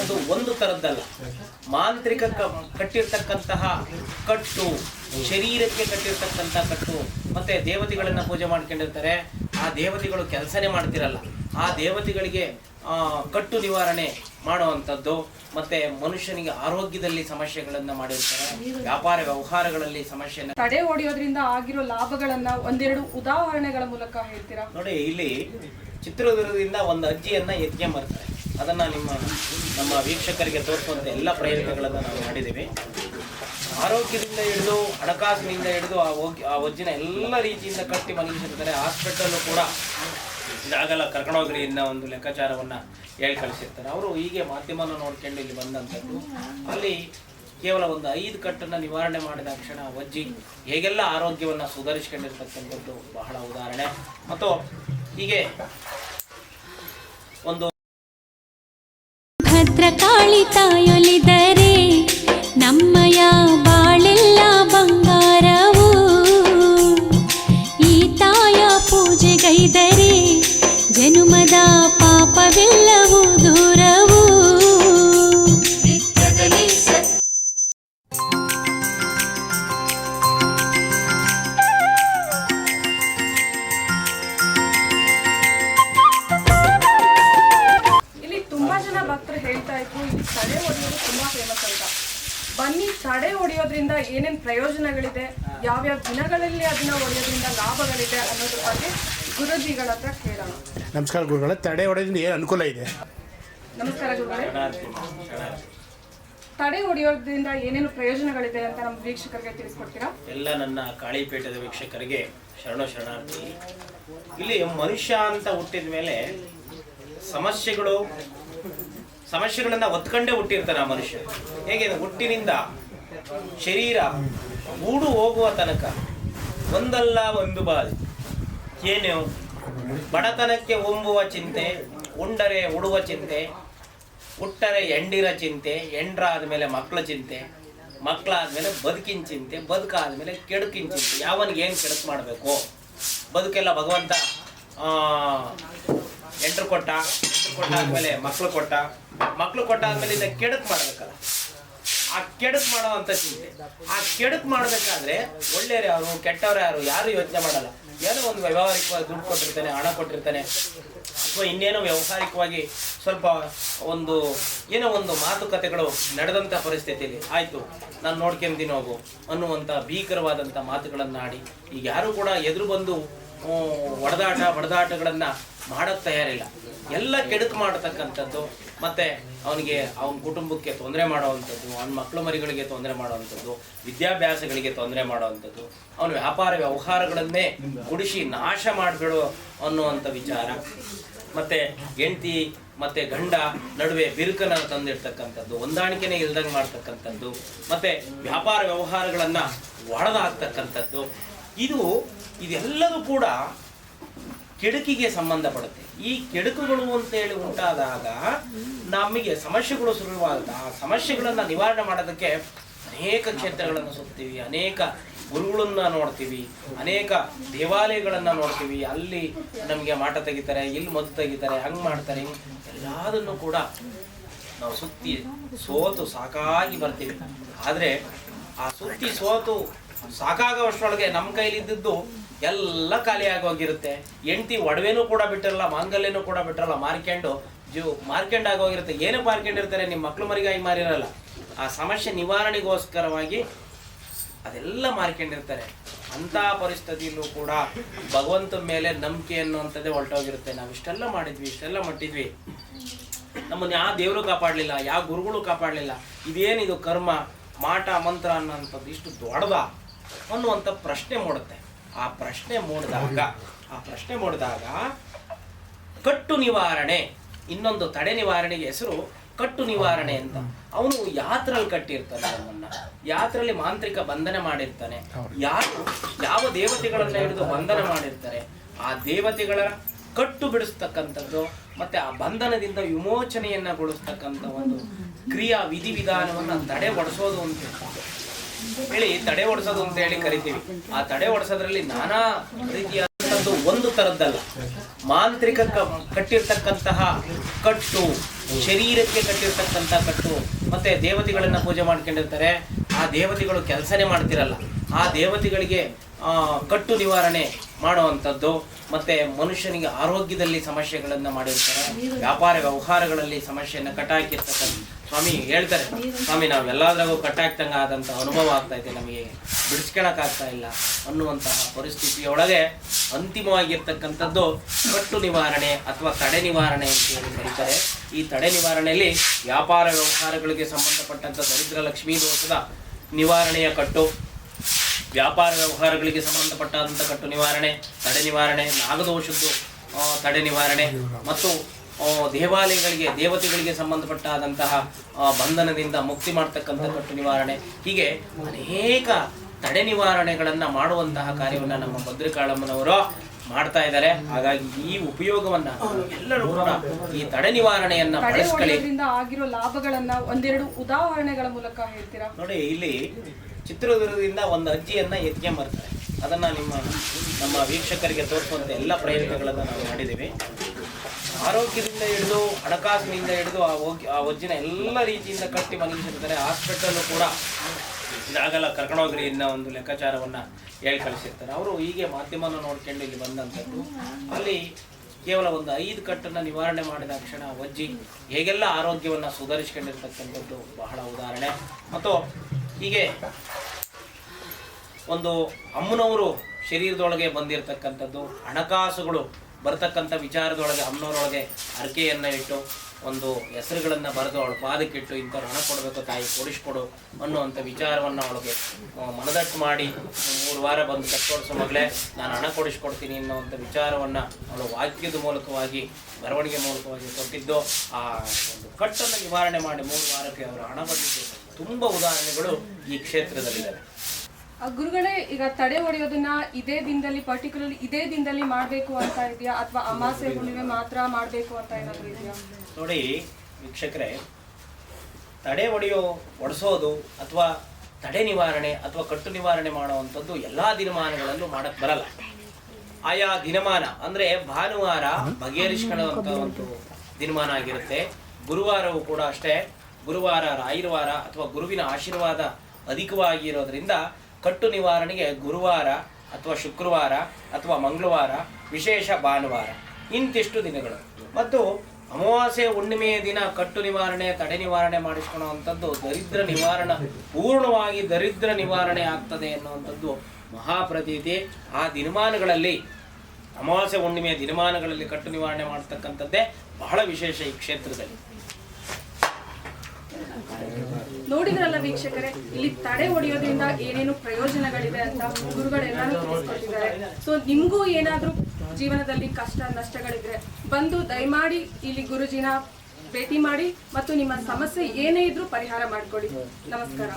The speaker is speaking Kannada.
ಅಂತಕ್ಕಂಥದ್ದು ಒಂದು ತರದ್ದಲ್ಲ ಮಾಂತ್ರಿಕ ಕಟ್ಟಿರ್ತಕ್ಕಂತಹ ಕಟ್ಟು ಶರೀರಕ್ಕೆ ಕಟ್ಟಿರ್ತಕ್ಕಂಥ ಕಟ್ಟು ಮತ್ತೆ ದೇವತೆಗಳನ್ನ ಪೂಜೆ ಮಾಡ್ಕೊಂಡಿರ್ತಾರೆ. ಆ ದೇವತೆಗಳು ಕೆಲಸನೇ ಮಾಡ್ತಿರಲ್ಲ. ಆ ದೇವತೆಗಳಿಗೆ ಕಟ್ಟು ನಿವಾರಣೆ ಮಾಡುವಂಥದ್ದು ಮತ್ತೆ ಮನುಷ್ಯನಿಗೆ ಆರೋಗ್ಯದಲ್ಲಿ ಸಮಸ್ಯೆಗಳನ್ನ ಮಾಡಿರ್ತಾರೆ. ವ್ಯಾಪಾರ ವ್ಯವಹಾರಗಳಲ್ಲಿ ಸಮಸ್ಯೆಯನ್ನು ತಡೆ ಹೊಡೆಯೋದ್ರಿಂದ ಆಗಿರೋ ಲಾಭಗಳನ್ನ ಒಂದೆರಡು ಉದಾಹರಣೆಗಳ ಮೂಲಕ ಹೇಳ್ತೀರಾ? ನೋಡಿ ಇಲ್ಲಿ ಚಿತ್ರದುರ್ಗದಿಂದ ಒಂದು ಅಜ್ಜಿಯನ್ನ ಎತ್ಕೊಂಬರ್ತಾರೆ ಅದನ್ನ ನಿಮ್ಮ ನಮ್ಮ ವೀಕ್ಷಕರಿಗೆ ತೋರಿಸುವಂತ ಎಲ್ಲ ಪ್ರಯತ್ನಗಳನ್ನು ನಾವು ಮಾಡಿದ್ದೀವಿ. ಆರೋಗ್ಯದಿಂದ ಹಿಡಿದು, ಹಣಕಾಸಿನಿಂದ ಹಿಡಿದು ಆ ಹೋಗಿ ಆ ಒಜ್ಜಿನ ಎಲ್ಲ ರೀತಿಯಿಂದ ಕಟ್ಟಿ ಮಲಗಿಸಿರ್ತಾರೆ ಹಾಸ್ಪಿಟಲ್ಲು ಕೂಡ ಇದಾಗಲ್ಲ ಕರ್ಕೊಂಡೋಗ್ರಿ ಅನ್ನೋ ಒಂದು ಲೆಕ್ಕಾಚಾರವನ್ನು ಹೇಳಿ ಕಳಿಸಿರ್ತಾರೆ. ಅವರು ಹೀಗೆ ಮಾಧ್ಯಮನ ನೋಡ್ಕೊಂಡು ಇಲ್ಲಿ ಬಂದಂಥದ್ದು. ಅಲ್ಲಿ ಕೇವಲ ಒಂದು ಐದು ಕಟ್ಟನ್ನು ನಿವಾರಣೆ ಮಾಡಿದ ಕ್ಷಣ ವಜ್ಜಿ ಹೇಗೆಲ್ಲ ಆರೋಗ್ಯವನ್ನು ಸುಧಾರಿಸ್ಕೊಂಡಿರ್ತಕ್ಕಂಥದ್ದು ಬಹಳ ಉದಾಹರಣೆ. ಮತ್ತು ಹೀಗೆ ಒಂದು పుత్ర కాళితాయ ತಡೆ ಹೊಡೆಯೋದ್ರಿಂದ ಏನೇನು ಪ್ರಯೋಜನಗಳಿದೆ ಯಾವ್ಯಾವ ದಿನಗಳಲ್ಲಿ ಅದನ್ನ ಹೊಡೆಯೋದ್ರಿಂದ ಲಾಭಗಳಿದೆ ಅನ್ನೋದ್ರ ಬಗ್ಗೆ ಗುರುಜಿಗಳ ಹತ್ರ ಕೇಳೋಣ. ನಮಸ್ಕಾರ ಗುರುಗಳ ತಡೆ ಹೊಡೆಯೋದ್ರಿಂದ ಏನು ಅನುಕೂಲ ಇದೆ? ನಮಸ್ಕಾರ ಗುರುಗಳೇ. ತಡೆ ಹೊಡೆಯೋದ್ರಿಂದ ಏನೇನು ಪ್ರಯೋಜನಗಳಿದೆ ಅಂತ ನಮ್ಮ ವೀಕ್ಷಕರಿಗೆ ತಿಳಿಸ್ಕೊಡ್ತೀರಾ? ಎಲ್ಲ ನನ್ನ ಕಾಳಿಪೇಟದ ವೀಕ್ಷಕರಿಗೆ ಶರಣ ಶರಣಾರ್ಥಿ. ಇಲ್ಲಿ ಮನುಷ್ಯ ಅಂತ ಹುಟ್ಟಿದ ಮೇಲೆ ಸಮಸ್ಯೆಗಳು ಸಮಸ್ಯೆಗಳನ್ನ ಒತ್ಕೊಂಡೇ ಹುಟ್ಟಿರ್ತಾರೆ ಆ ಮನುಷ್ಯ. ಹೇಗೆ ಹುಟ್ಟಿನಿಂದ ಶರೀರ ಗೂಡು ಹೋಗುವ ತನಕ ಒಂದಲ್ಲ ಒಂದು ಬಾರಿ. ಏನು ಬಡತನಕ್ಕೆ ಒಂಬುವ ಚಿಂತೆ, ಉಂಡರೆ ಉಡುವ ಚಿಂತೆ, ಹುಟ್ಟರೆ ಎಂಡಿರ ಚಿಂತೆ ಎಂಡ್ರಾದ ಮೇಲೆ ಮಕ್ಕಳ ಚಿಂತೆ ಮಕ್ಕಳಾದ್ಮೇಲೆ ಬದುಕಿನ ಚಿಂತೆ, ಬದುಕಾದ ಮೇಲೆ ಕೆಡುಕಿನ ಚಿಂತೆ. ಯಾವನಿಗೆ ಏನು ಕೆಡುಕು ಮಾಡಬೇಕು? ಬದುಕೆಲ್ಲ ಭಗವಂತ ಎಂಟ್ರು ಕೊಟ್ಟ ಕೊಟ್ಟಾದ್ಮೇಲೆ ಮಕ್ಕಳು ಕೊಟ್ಟ ಮಕ್ಕಳು ಕೊಟ್ಟಾದ್ಮೇಲೆ ಇದನ್ನ ಕೆಡುಕು ಮಾಡ್ಬೇಕಲ್ಲ. ಆ ಮಾಡೋ ಅಂತ ಚಿಂತೆ. ಆ ಕೆಡಕ್ ಮಾಡ್ಬೇಕಾದ್ರೆ ಒಳ್ಳೆಯವ್ರು ಯಾರು, ಕೆಟ್ಟವ್ರು ಯಾರು ಯಾರು ಯೋಚನೆ ಮಾಡಲ್ಲ. ಏನೋ ಒಂದು ವ್ಯವಹಾರಿಕವಾಗಿ ದುಡ್ಡು ಕೊಟ್ಟಿರ್ತಾನೆ, ಹಣ ಕೊಟ್ಟಿರ್ತಾನೆ, ಅಥವಾ ಇನ್ನೇನೋ ವ್ಯವಹಾರಿಕವಾಗಿ ಸ್ವಲ್ಪ ಒಂದು, ಏನೋ ಒಂದು ಮಾತುಕತೆಗಳು ನಡೆದಂಥ ಪರಿಸ್ಥಿತಿಯಲ್ಲಿ ಆಯ್ತು, ನಾನು ನೋಡ್ಕೊಂತೀನಿ ಹೋಗು ಅನ್ನುವಂಥ ಭೀಕರವಾದಂಥ ಮಾತುಗಳನ್ನು ಆಡಿ ಈಗ ಯಾರು ಕೂಡ ಎದುರು ಬಂದು ಹೊಡೆದಾಟ ಹೊಡೆದಾಟಗಳನ್ನ ಮಾಡಕ್ ತಯಾರಿಲ್ಲ. ಎಲ್ಲ ಕೆಡುಕು ಮಾಡತಕ್ಕಂಥದ್ದು ಮತ್ತೆ ಅವನಿಗೆ ಅವನ ಕುಟುಂಬಕ್ಕೆ ತೊಂದರೆ ಮಾಡುವಂಥದ್ದು ಅವನ ಮಕ್ಕಳು ಮರಿಗಳಿಗೆ ತೊಂದರೆ ಮಾಡುವಂಥದ್ದು ವಿದ್ಯಾಭ್ಯಾಸಗಳಿಗೆ ತೊಂದರೆ ಮಾಡುವಂಥದ್ದು ಅವನ ವ್ಯಾಪಾರ ವ್ಯವಹಾರಗಳನ್ನೇ ಗುಡಿಸಿ ನಾಶ ಮಾಡಿಬಿಡು ಅನ್ನುವಂಥ ವಿಚಾರ. ಮತ್ತೆ ಹೆಂಡತಿ ಮತ್ತೆ ಗಂಡ ನಡುವೆ ಬಿರುಕನ ತಂದಿರ್ತಕ್ಕಂಥದ್ದು ಹೊಂದಾಣಿಕೆನೇ ಇಲ್ದಂಗೆ ಮಾಡ್ತಕ್ಕಂಥದ್ದು ಮತ್ತೆ ವ್ಯಾಪಾರ ವ್ಯವಹಾರಗಳನ್ನ ಒಡೆದಾಗ್ತಕ್ಕಂಥದ್ದು. ಇದು ಇದೆಲ್ಲದೂ ಕೂಡ ಕೆಡುಕಿಗೆ ಸಂಬಂಧಪಡುತ್ತೆ. ಈ ಕೆಡುಕುಗಳು ಅಂತೇಳಿ ಉಂಟಾದಾಗ ನಮಗೆ ಸಮಸ್ಯೆಗಳು ಶುರುವಾದಾಗ ಆ ಸಮಸ್ಯೆಗಳನ್ನು ನಿವಾರಣೆ ಮಾಡೋದಕ್ಕೆ ಅನೇಕ ಕ್ಷೇತ್ರಗಳನ್ನು ಸುತ್ತೀವಿ, ಅನೇಕ ಗುರುಗಳನ್ನ ನೋಡ್ತೀವಿ, ಅನೇಕ ದೇವಾಲಯಗಳನ್ನು ನೋಡ್ತೀವಿ. ಅಲ್ಲಿ ನಮಗೆ ಮಾಟ ತೆಗಿತಾರೆ, ಇಲ್ಲಿ ಮದ್ದು ತೆಗಿತಾರೆ, ಹಂಗ್ ಮಾಡ್ತಾರೆ. ಎಲ್ಲದನ್ನು ಕೂಡ ನಾವು ಸುತ್ತಿ ಸೋತು ಸಾಕಾಗಿ ಬರ್ತೀವಿ. ಆದರೆ ಆ ಸುತ್ತಿ ಸೋತು ಸಾಕಾಗುವಷ್ಟರೊಳಗೆ ನಮ್ಮ ಕೈಲಿದ್ದದ್ದು ಎಲ್ಲ ಖಾಲಿ ಆಗೋಗಿರುತ್ತೆ ಹೆಂಡತಿ ಒಡವೆನೂ ಕೂಡ ಬಿಟ್ಟಿರಲ್ಲ, ಮಾಂಗಲ್ಯನೂ ಕೂಡ ಬಿಟ್ಟಿರಲ್ಲ ಮಾರ್ಕೆಂಡು ಜೀವ ಮಾರ್ಕೆಂಡ್ ಆಗೋಗಿರುತ್ತೆ ಏನು ಮಾರ್ಕೊಂಡಿರ್ತಾರೆ ನಿಮ್ಮ ಮಕ್ಕಳು ಮರಿಗಾಗಿ ಮಾರಿರಲ್ಲ ಆ ಸಮಸ್ಯೆ ನಿವಾರಣೆಗೋಸ್ಕರವಾಗಿ ಅದೆಲ್ಲ ಮಾರ್ಕೆಂಡಿರ್ತಾರೆ ಅಂತ ಪರಿಸ್ಥಿತಿಯಲ್ಲೂ ಕೂಡ ಭಗವಂತನ ಮೇಲೆ ನಂಬಿಕೆ ಅನ್ನುವಂಥದ್ದೇ ಹೊರಟೋಗಿರುತ್ತೆ. ನಾವು ಇಷ್ಟೆಲ್ಲ ಮಾಡಿದ್ವಿ, ಇಷ್ಟೆಲ್ಲ ಮಟ್ಟಿದ್ವಿ. ನಮ್ಮನ್ನು ಯಾವ ದೇವರು ಕಾಪಾಡಲಿಲ್ಲ, ಯಾವ ಗುರುಗಳು ಕಾಪಾಡಲಿಲ್ಲ. ಇದೇನಿದು ಕರ್ಮ, ಮಾಟ, ಮಂತ್ರ ಅನ್ನೋಂಥದ್ದು ಇಷ್ಟು ದೊಡ್ಡದ ಅನ್ನುವಂಥ ಪ್ರಶ್ನೆ ಮೂಡುತ್ತೆ. ಆ ಪ್ರಶ್ನೆ ಮೂಡಿದಾಗ ಆ ಪ್ರಶ್ನೆ ಮೂಡಿದಾಗ ಕಟ್ಟು ನಿವಾರಣೆ ಇನ್ನೊಂದು ತಡೆ ನಿವಾರಣೆಗೆ ಹೆಸರು ಕಟ್ಟು ನಿವಾರಣೆ ಅಂತ. ಅವನು ಯಾತ್ರಲ್ಲಿ ಕಟ್ಟಿರ್ತಾನೆ ನಮ್ಮನ್ನ. ಯಾತ್ರಲ್ಲಿ ಮಾಂತ್ರಿಕ ಬಂಧನ ಮಾಡಿರ್ತಾನೆ. ಯಾರು ಯಾವ ದೇವತೆಗಳನ್ನ ಹಿಡಿದು ಬಂಧನ ಮಾಡಿರ್ತಾರೆ ಆ ದೇವತೆಗಳ ಕಟ್ಟು ಬಿಡಿಸ್ತಕ್ಕಂಥದ್ದು ಮತ್ತೆ ಆ ಬಂಧನದಿಂದ ವಿಮೋಚನೆಯನ್ನ ಒಂದು ಕ್ರಿಯಾ ವಿಧಿವಿಧಾನವನ್ನ ತಡೆ ಒಡಿಸೋದು ಅಂತ ಹೇಳಿ, ತಡೆ ಒಡಿಸೋದು ಅಂತ ಹೇಳಿ ಕರಿತೀವಿ. ಆ ತಡೆ ಒಡಿಸೋದ್ರಲ್ಲಿ ನಾನಾ ರೀತಿಯಾದಂಥದ್ದು ಒಂದು ತರದ್ದಲ್ಲ. ಮಾಂತ್ರಿಕ ಕಟ್ಟಿರ್ತಕ್ಕಂತಹ ಕಟ್ಟು, ಶರೀರಕ್ಕೆ ಕಟ್ಟಿರ್ತಕ್ಕಂಥ ಕಟ್ಟು, ಮತ್ತೆ ದೇವತೆಗಳನ್ನ ಪೂಜೆ ಮಾಡ್ಕೊಂಡಿರ್ತಾರೆ. ಆ ದೇವತೆಗಳು ಕೆಲಸನೇ ಮಾಡ್ತಿರಲ್ಲ. ಆ ದೇವತೆಗಳಿಗೆ ಕಟ್ಟು ನಿವಾರಣೆ ಮಾಡುವಂಥದ್ದು, ಮತ್ತೆ ಮನುಷ್ಯನಿಗೆ ಆರೋಗ್ಯದಲ್ಲಿ ಸಮಸ್ಯೆಗಳನ್ನು ಮಾಡಿರ್ತಾರೆ. ವ್ಯಾಪಾರ ವ್ಯವಹಾರಗಳಲ್ಲಿ ಸಮಸ್ಯೆಯನ್ನು ಕಟ್ಟಾಕಿರ್ತಕ್ಕಂಥ ಸ್ವಾಮಿ ಹೇಳ್ತಾರೆ. ಸ್ವಾಮಿ ನಾವೆಲ್ಲದ್ರಾಗೂ ಕಟ್ಟಾಕ್ತಂಗ ಆದಂಥ ಅನುಭವ ಆಗ್ತಾ ಇದೆ ನಮಗೆ. ಬಿಡಿಸ್ಕೊಳಕ್ ಆಗ್ತಾ ಇಲ್ಲ ಅನ್ನುವಂತಹ ಪರಿಸ್ಥಿತಿಯೊಳಗೆ ಅಂತಿಮವಾಗಿರ್ತಕ್ಕಂಥದ್ದು ಕಟ್ಟು ನಿವಾರಣೆ ಅಥವಾ ತಡೆ ನಿವಾರಣೆ ಅಂತ ಹೇಳಿ ಕರೀತಾರೆ. ಈ ತಡೆ ನಿವಾರಣೆಯಲ್ಲಿ ವ್ಯಾಪಾರ ವ್ಯವಹಾರಗಳಿಗೆ ಸಂಬಂಧಪಟ್ಟಂತ ದರಿದ್ರ ಲಕ್ಷ್ಮೀ ದೋಷದ ನಿವಾರಣೆಯ ಕಟ್ಟು ವ್ಯಾಪಾರ ವ್ಯವಹಾರಗಳಿಗೆ ಸಂಬಂಧಪಟ್ಟಾದಂಥ ಕಟ್ಟು ನಿವಾರಣೆ ತಡೆ ನಿವಾರಣೆ ನಾಗದೋಷದ್ದು ತಡೆ ನಿವಾರಣೆ ಮತ್ತು ದೇವಾಲಯಗಳಿಗೆ ದೇವತೆಗಳಿಗೆ ಸಂಬಂಧಪಟ್ಟಾದಂತಹ ಬಂಧನದಿಂದ ಮುಕ್ತಿ ಮಾಡ್ತಕ್ಕಂಥ ಕಟ್ಟು ನಿವಾರಣೆ. ಹೀಗೆ ಅನೇಕ ತಡೆ ನಿವಾರಣೆಗಳನ್ನು ಮಾಡುವಂತಹ ಕಾರ್ಯವನ್ನು ನಮ್ಮ ಭದ್ರಕಾಳಮ್ಮನವರು ಮಾಡ್ತಾ ಇದ್ದಾರೆ. ಹಾಗಾಗಿ ಈ ಉಪಯೋಗವನ್ನ ಎಲ್ಲರೂ ಕೂಡ ಈ ತಡೆ ನಿವಾರಣೆಯನ್ನ ಬಳಸ್ಕೊಳ್ಳಿ. ಆಗಿರೋ ಲಾಭಗಳನ್ನ ಒಂದೆರಡು ಉದಾಹರಣೆಗಳ ಮೂಲಕ ಹೇಳ್ತೀರಾ? ನೋಡಿ ಇಲ್ಲಿ ಚಿತ್ರದುರ್ಗದಿಂದ ಒಂದು ಅಜ್ಜಿಯನ್ನು ಎತ್ಕೊಂಬರ್ತಾರೆ ಅದನ್ನ ನಿಮ್ಮ, ನಮ್ಮ ವೀಕ್ಷಕರಿಗೆ ತೋರಿಸುವಂತ ಎಲ್ಲ ಪ್ರಯತ್ನಗಳನ್ನು ನಾವು ಮಾಡಿದ್ದೀವಿ. ಆರೋಗ್ಯದಿಂದ ಹಿಡಿದು, ಹಣಕಾಸಿನಿಂದ ಹಿಡಿದು ಆ ಹೋಗಿ, ಆ ಅಜ್ಜಿನ ಎಲ್ಲ ರೀತಿಯಿಂದ ಕಟ್ಟಿ ಮಲಗಿಸಿರ್ತಾರೆ. ಹಾಸ್ಪಿಟಲ್ ಕೂಡ ಇದಾಗಲ್ಲ ಕರ್ಕೊಂಡೋಗ್ರಿ ಇನ್ನ ಒಂದು ಲೆಕ್ಕಾಚಾರವನ್ನು ಹೇಳಿ ಕಳಿಸಿರ್ತಾರೆ. ಅವರು ಹೀಗೆ ಮಾಧ್ಯಮನ ನೋಡ್ಕೊಂಡು ಇಲ್ಲಿ ಬಂದಂಥದ್ದು. ಅಲ್ಲಿ ಕೇವಲ ಒಂದು ಐದು ಕಟ್ಟನ್ನ ನಿವಾರಣೆ ಮಾಡಿದ ಕ್ಷಣ ಅಜ್ಜಿ ಹೇಗೆಲ್ಲ ಆರೋಗ್ಯವನ್ನ ಸುಧಾರಿಸ್ಕೊಂಡಿರ್ತಕ್ಕಂಥದ್ದು ಬಹಳ ಉದಾಹರಣೆ. ಮತ್ತು ಹೀಗೆ ಒಂದು ಅಮ್ಮನವರು ಶರೀರದೊಳಗೆ ಬಂದಿರತಕ್ಕಂಥದ್ದು ಹಣಕಾಸುಗಳು ಬರ್ತಕ್ಕಂಥ ವಿಚಾರದೊಳಗೆ ಅಮ್ಮನವರೊಳಗೆ ಅರ್ಕೆಯನ್ನು ಇಟ್ಟು ಒಂದು ಹೆಸರುಗಳನ್ನ ಬರೆದು ಅವಳು ಪಾದಕ್ಕಿಟ್ಟು ಇಂಥವ್ರು ಹಣ ಕೊಡಬೇಕು, ತಾಯಿ ಕೊಡಿಸ್ಕೊಡು ಅನ್ನುವಂಥ ವಿಚಾರವನ್ನು ಅವಳಿಗೆ ಮನದಟ್ಟು ಮಾಡಿ ಮೂರು ವಾರ ಬಂದು ಕಟ್ಟೋಡಿಸೋ ಮಗಳೇ, ನಾನು ಹಣ ಕೊಡಿಸ್ಕೊಡ್ತೀನಿ ಅನ್ನುವಂಥ ವಿಚಾರವನ್ನು ಅವಳು ವಾಕ್ಯದ ಮೂಲಕವಾಗಿ, ಬರವಣಿಗೆ ಮೂಲಕವಾಗಿ ಕೊಟ್ಟಿದ್ದು. ಆ ಒಂದು ಕಟ್ಟನ್ನು ನಿವಾರಣೆ ಮಾಡಿ ಮೂರು ವಾರಕ್ಕೆ ಅವರು ಹಣ ಬಂದಿದ್ದು. ತುಂಬ ಉದಾಹರಣೆಗಳು ಈ ಕ್ಷೇತ್ರದಲ್ಲಿದ್ದಾವೆ. ಗುರುಗಳೇ, ಈಗ ತಡೆ ಹೊಡೆಯೋದನ್ನ ಇದೇ ದಿನದಲ್ಲಿ ಪರ್ಟಿಕ್ಯುಲರ್ಲಿ ಇದೇ ದಿನದಲ್ಲಿ ಮಾಡಬೇಕು ಅಂತ ಇದೆಯಾ? ಅಥವಾ ಅಮಾಸೆ ಹುಣ್ಣಿಮೆ ಮಾತ್ರ ಮಾಡಬೇಕು ಅಂತ ಏನಾದರೂ ಇದೆಯಾ? ನೋಡಿ, ವೀಕ್ಷಕರೇ, ತಡೆ ಹೊಡೆಯೋ, ಒಡಿಸೋದು ಅಥವಾ ತಡೆ ನಿವಾರಣೆ ಅಥವಾ ಕಟ್ಟು ನಿವಾರಣೆ ಮಾಡುವಂಥದ್ದು ಎಲ್ಲ ದಿನಮಾನಗಳಲ್ಲೂ ಮಾಡಕ್ ಬರಲ್ಲ. ಆಯಾ ದಿನಮಾನ ಅಂದ್ರೆ ಭಾನುವಾರ ಬಗೆಹರಿಸ್ಕೊಳ್ಳುವಂತ ಒಂದು ದಿನಮಾನ ಆಗಿರುತ್ತೆ. ಗುರುವಾರವೂ ಕೂಡ ಅಷ್ಟೇ. ಗುರುವಾರ, ರಾಯರವಾರ ಅಥವಾ ಗುರುವಿನ ಆಶೀರ್ವಾದ ಅಧಿಕವಾಗಿರೋದ್ರಿಂದ ಕಟ್ಟು ನಿವಾರಣೆಗೆ ಗುರುವಾರ ಅಥವಾ ಶುಕ್ರವಾರ ಅಥವಾ ಮಂಗಳವಾರ, ವಿಶೇಷ ಭಾನುವಾರ, ಇಂತಿಷ್ಟು ದಿನಗಳು. ಮತ್ತು ಅಮಾವಾಸ್ಯೆ ಹುಣ್ಣಿಮೆಯ ದಿನ ಕಟ್ಟು ನಿವಾರಣೆ, ತಡೆ ನಿವಾರಣೆ ಮಾಡಿಸ್ಕೊಳ್ಳುವಂಥದ್ದು ದರಿದ್ರ ನಿವಾರಣ, ಪೂರ್ಣವಾಗಿ ದರಿದ್ರ ನಿವಾರಣೆ ಆಗ್ತದೆ ಅನ್ನುವಂಥದ್ದು ಮಹಾಪ್ರತೀತಿ. ಆ ದಿನಮಾನಗಳಲ್ಲಿ, ಅಮಾವಾಸ್ಯೆ, ಹುಣ್ಣಿಮೆಯ ದಿನಮಾನಗಳಲ್ಲಿ ಕಟ್ಟು ನಿವಾರಣೆ ಮಾಡ್ತಕ್ಕಂಥದ್ದೇ ಬಹಳ ವಿಶೇಷ ಈ ಕ್ಷೇತ್ರದಲ್ಲಿ. ನೋಡಿದ್ರಲ್ಲ ವೀಕ್ಷಕರೇ, ಇಲ್ಲಿ ತಡೆ ಹೊಡೆಯೋದ್ರಿಂದ ಏನೇನು ಪ್ರಯೋಜನಗಳಿದೆ ಅಂತ ಗುರುಗಳೆಲ್ಲರೂ ತಿಳಿಸ್ಕೊಟ್ಟಿದ್ದಾರೆ. ಸೊ ನಿಮ್ಗೂ ಏನಾದ್ರೂ ಜೀವನದಲ್ಲಿ ಕಷ್ಟ, ನಷ್ಟಗಳಿದ್ರೆ ಬಂದು ದಯಮಾಡಿ ಇಲ್ಲಿ ಗುರುಜಿನ ಭೇಟಿ ಮಾಡಿ ಮತ್ತು ನಿಮ್ಮ ಸಮಸ್ಯೆ ಏನೇ ಇದ್ರೂ ಪರಿಹಾರ ಮಾಡ್ಕೊಡಿ ನಮಸ್ಕಾರ.